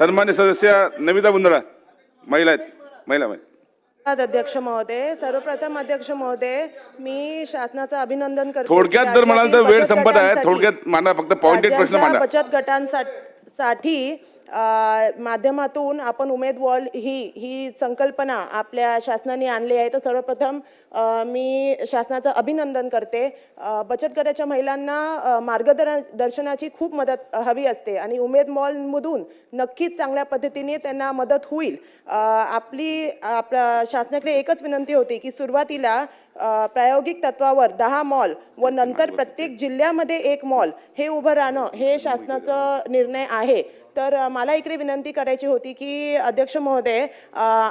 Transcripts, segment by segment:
सन्मान्य सदस्य नमिता बुंदडा महिला आहेत महिला महिला. अध्यक्ष महोदय सर्वप्रथम अध्यक्ष महोदय मी शासनाचं अभिनंदन करते. थोडक्यात जर म्हणाल तर वेळ संपत आहे थोडक्यात मांडा फक्त पॉइंट एक प्रश्न मांडा. बचत गटांसाठी माध्यमातून आपण उमेद वॉल ही ही संकल्पना आपल्या शासनाने आणली आहे. तर सर्वप्रथम मी शासनाचं अभिनंदन करते. बचत गटाच्या महिलांना अ, मार्गदर्शनाची खूप मदत हवी असते आणि उमेद मॉलमधून नक्कीच चांगल्या पद्धतीने त्यांना मदत होईल. आपली आपल्या शासनाकडे एकच विनंती होती की सुरुवातीला प्रायोगिक तत्वावर दहा मॉल व नंतर प्रत्येक जिल्ह्यामध्ये एक मॉल हे उभं राहणं हे शासनाचं निर्णय आहे. तर मला इकडे विनंती करायची होती की अध्यक्ष महोदय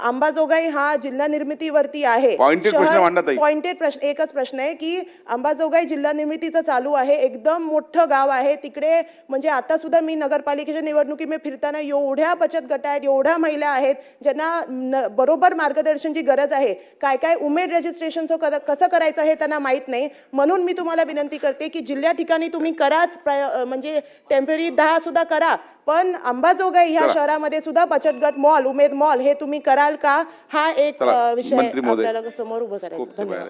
अंबाजोगाई हा जिल्हा निर्मितीवरती आहे. पॉइंटेड प्रश्न एकच प्रश्न आहे की अंबाजोगाई जिल्हा निर्मितीचं चालू आहे एकदम मोठं गाव आहे. तिकडे म्हणजे आता सुद्धा मी नगरपालिकेच्या निवडणुकीमध्ये फिरताना एवढ्या बचत गट आहेत एवढ्या महिला आहेत ज्यांना बरोबर मार्गदर्शनची गरज आहे. काय काय उमेद रजिस्ट्रेशन कसं करायचं हे त्यांना माहीत नाही. म्हणून मी तुम्हाला विनंती करते की जिल्ह्या ठिकाणी तुम्ही कराच म्हणजे टेंपररी दहा सुद्धा करा. पण अंबाजोगाई ह्या चला. शहरामध्ये सुद्धा बचत गट मॉल उमेद मॉल हे तुम्ही कराल का हा एक चला, अ, विषय मंत्री महोदय. आपल्याला समोर उभं करायचं खूप धन्यवाद.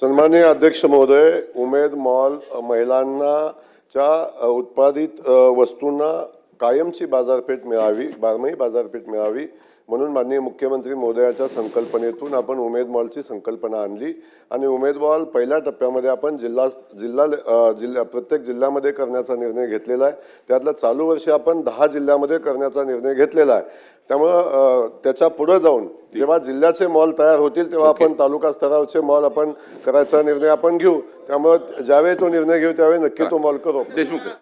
सन्माननीय अध्यक्ष महोदय उमेद मॉल अ, महिलांना च्या अ, उत्पादित अ, वस्तूंना कायमची बाजारपेठ मिळावी बारमाही बाजारपेठ मिळावी म्हणून माननीय मुख्यमंत्री महोदयाच्या संकल्पनेतून आपण उमेद मॉलची संकल्पना आणली. आणि उमेद मॉल पहिल्या टप्प्यामध्ये आपण जिल्हा जिल्हा जिल्हा प्रत्येक जिल्ह्यामध्ये करण्याचा निर्णय घेतलेला आहे. त्यातलं चालू वर्षी आपण दहा जिल्ह्यामध्ये करण्याचा निर्णय घेतलेला आहे. त्यामुळं त्याच्या पुढे जाऊन जेव्हा जिल्ह्याचे मॉल तयार होतील तेव्हा आपण तालुका स्तरावरचे मॉल आपण करायचा निर्णय आपण घेऊ. त्यामुळे ज्यावेळी तो निर्णय घेऊ त्यावेळी नक्की तो मॉल करू देशमुख